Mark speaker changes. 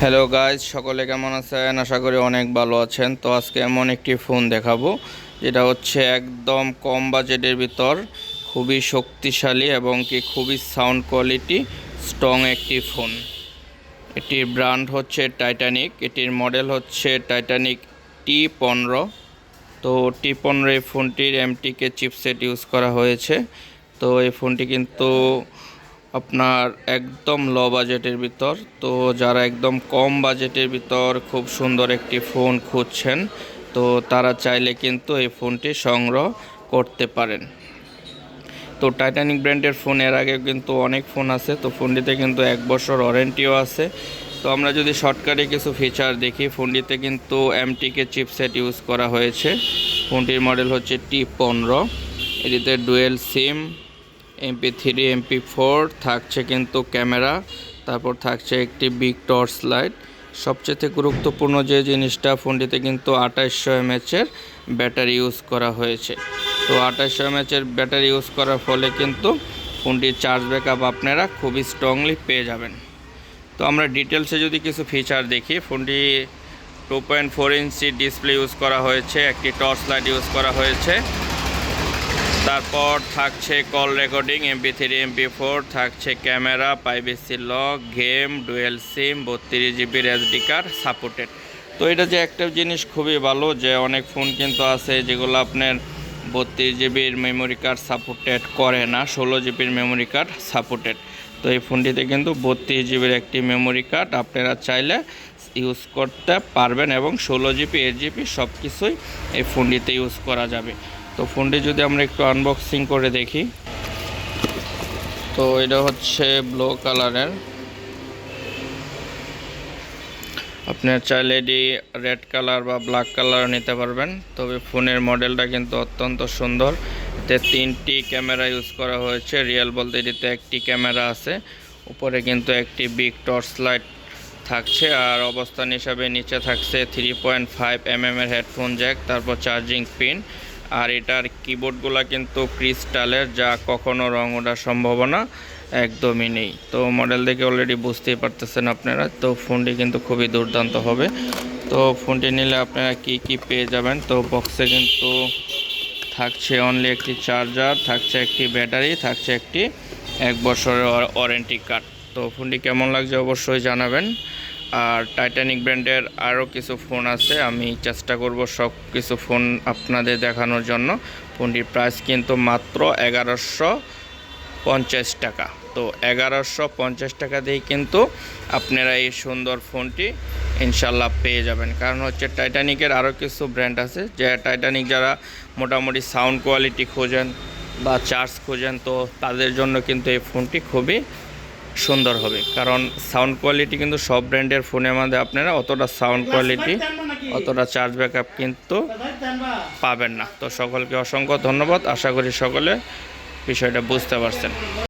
Speaker 1: Hello guys সকলে কেমন আছেন? আশা করি অনেক ভালো আছেন। তো আজকে এমন একটি ফোন দেখাবো, যেটা হচ্ছে একদম কম বাজেটের ভিতর, খুবই শক্তিশালী এবং কি খুবই সাউন্ড কোয়ালিটি স্ট্রং একটি ফোন এটির ব্র্যান্ড হচ্ছে টাইটানিক এটির মডেল হচ্ছে টাইটানিক টি পনেরো। তো টি পনেরো এই ফোনটির এমটিকে চিপসেট ইউজ করা হয়েছে। তো এই ফোনটি কিন্তু আপনার একদম লো বাজেটের ভিতর। তো যারা একদম কম বাজেটের ভিতর খুব সুন্দর একটি ফোন খুঁজছেন, তো তারা চাইলে কিন্তু এই ফোনটি সংগ্রহ করতে পারেন। তো টাইটানিক ব্র্যান্ডের ফোন এর আগে কিন্তু অনেক ফোন আছে, তো ফোনটিতে কিন্তু এক বছর ওয়ারেন্টিও আছে। তো আমরা যদি শর্টকাটে কিছু ফিচার দেখি ফোনটিতে কিন্তু এমটিকে চিপসেট ইউজ করা হয়েছে। ফোনটির মডেল হচ্ছে টি পনেরো। এটিতে dual SIM MP three, MP four, থাকছে কিন্তু ক্যামেরা, তারপর থাকছে একটি বিগ টর্চ লাইট সবচেয়ে গুরুত্বপূর্ণ যে জিনিসটা, ফোনটিতে কিন্তু আঠাশশো এমএচের ব্যাটারি ইউজ করা হয়েছে। তো আঠাশশো এমএচের ব্যাটারি ইউজ করার ফলে কিন্তু ফোনটির চার্জ ব্যাকআপ আপনারা খুবই স্ট্রংলি পেয়ে যাবেন। তো আমরা ডিটেলসে যদি কিছু ফিচার দেখি, ফোনটি two point four inch display use করা হয়েছে, একটি টর্চ লাইট ইউজ করা হয়েছে। তারপর থাকছে call recording MP three MP four থাকছে camera privacy lock game dual SIM বত্রিশ জিবির এসডি কার্ড সাপোর্টেড তো এটা যে একটা জিনিস খুবই ভালো যে অনেক ফোন কিন্তু আছে যেগুলো আপনার বত্রিশ জিবির মেমোরি কার্ড সাপোর্টেড করে না, ষোলো জিবির মেমোরি কার্ড সাপোর্টেড তো এই ফোনটিতে কিন্তু বত্রিশ জিবির একটি মেমোরি কার্ড আপনারা চাইলে ইউজ করতে পারবেন এবং ষোলো জিবি এইট জিবি সব কিছুই এই ফোনটিতে ইউজ করা যাবে। তো ফোনটি যদি আমরা একটু আনবক্সিং করে দেখি। তো এটা হচ্ছে ব্লু কালারের আপনার চাইলে এটি রেড কালার বা ব্ল্যাক কালার নিতে পারবেন। তবে ফোনের মডেলটা কিন্তু অত্যন্ত সুন্দর। এতে তিনটি ক্যামেরা ইউজ করা হয়েছে। রিয়েল বলতে এটিতে একটি ক্যামেরা আছে। উপরে কিন্তু একটি বিগ টর্চ লাইট থাকছে। আর অবস্থান হিসাবে নিচে থাকছে থ্রি পয়েন্ট ফাইভ এম এর হেডফোন জ্যাক তারপর চার্জিং পিন আর এটার কিবোর্ডগুলো কিন্তু ক্রিস্টালের যা কখনো রং ওঠার সম্ভাবনা একদমই নেই। তো মডেল দেখে অলরেডি বুঝতেই পারতেছেন আপনারা। তো ফোনটি কিন্তু খুবই দুর্দান্ত হবে। তো ফোনটি নিলে আপনারা কি কি পেয়ে যাবেন? তো বক্সে কিন্তু থাকছে অনলি একটি চার্জার থাকছে একটি ব্যাটারি থাকছে একটি এক বছরের ওয়ারেন্টি কার্ড তো ফোনটি কেমন লাগছে অবশ্যই জানাবেন। আর টাইটানিক ব্র্যান্ডের আরও কিছু ফোন আছে। আমি চেষ্টা করব সব কিছু ফোন আপনাদের দেখানোর জন্য। ফোনটির প্রাইস কিন্তু মাত্র এগারোশো পঞ্চাশ টাকা। তো এগারোশো পঞ্চাশ টাকা দিয়ে কিন্তু আপনারা এই সুন্দর ফোনটি ইনশাল্লাহ পেয়ে যাবেন। কারণ হচ্ছে টাইটানিকের আরও কিছু ব্র্যান্ড আছে। যে টাইটানিক যারা মোটামুটি সাউন্ড কোয়ালিটি খোঁজেন বা চার্জ খোঁজেন, তো তাদের জন্য কিন্তু এই ফোনটি খুবই সুন্দর হবে। কারণ সাউন্ড কোয়ালিটি কিন্তু সব ব্র্যান্ডের ফোনের মধ্যে আপনারা অতটা সাউন্ড কোয়ালিটি অতটা চার্জ ব্যাকআপ কিন্তু পাবেন না। তো সকলকে অসংখ্য ধন্যবাদ। আশা করি সকলে বিষয়টা বুঝতে পারছেন।